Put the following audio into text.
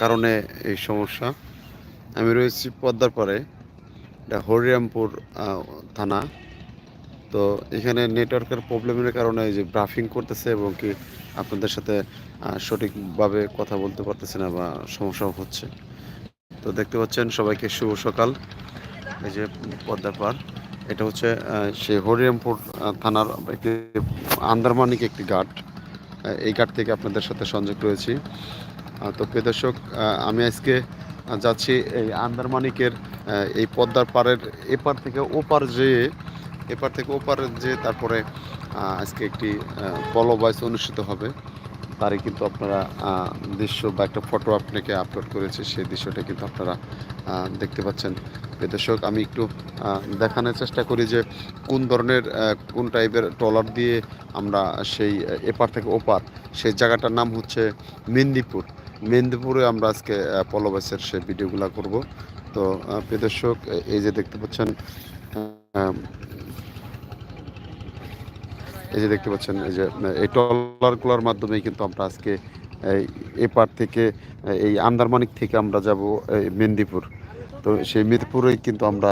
কারণে এই সমস্যা। আমি রয়েছি পদ্মার পরে এটা হরিরামপুর থানা। তো এখানে নেটওয়ার্কের প্রবলেমের কারণে এই যে ব্রাফিং করতেছে এবং কি আপনাদের সাথে সঠিকভাবে কথা বলতে পারতেছে না বা সমস্যা হচ্ছে। তো দেখতে পাচ্ছেন সবাইকে শুভ সকাল। এই যে পদ্মার পার এটা হচ্ছে সেই হরিরামপুর থানার একটি আন্দারমানিক একটি ঘাট। এই ঘাট থেকে আপনাদের সাথে সংযোগ রয়েছি। তো প্রিয় দর্শক আমি আজকে যাচ্ছি এই আন্দারমানিকের এই পদ্মার পাড়ের এপার থেকে ওপার যেয়ে, এপার থেকে ওপার যে তারপরে আজকে একটি পলবাইস অনুষ্ঠিত হবে। তারই কিন্তু আপনারা দৃশ্য বা একটা ফটো আপনাকে আপলোড করেছে, সেই দৃশ্যটা কিন্তু আপনারা দেখতে পাচ্ছেন। দর্শক, আমি একটু দেখানোর চেষ্টা করি যে কোন ধরনের কোন টাইপের ট্রলার দিয়ে আমরা সেই, এপার থেকে ওপার, সেই জায়গাটার নাম হচ্ছে মেদিনীপুর। মেদিনীপুরে আমরা আজকে পলবাসের সেই ভিডিওগুলো করব। তো আহ, প্রিয় দর্শক এ- এই যে দেখতে পাচ্ছেন এই যে দেখতে পাচ্ছেন এই যে এই ট্রলারগুলোর মাধ্যমেই কিন্তু আমরা আজকে এই এপার থেকে এই আন্দারমানিক থেকে আমরা যাব মেদিনীপুর। তো সেই মেদিনীপুরেই কিন্তু আমরা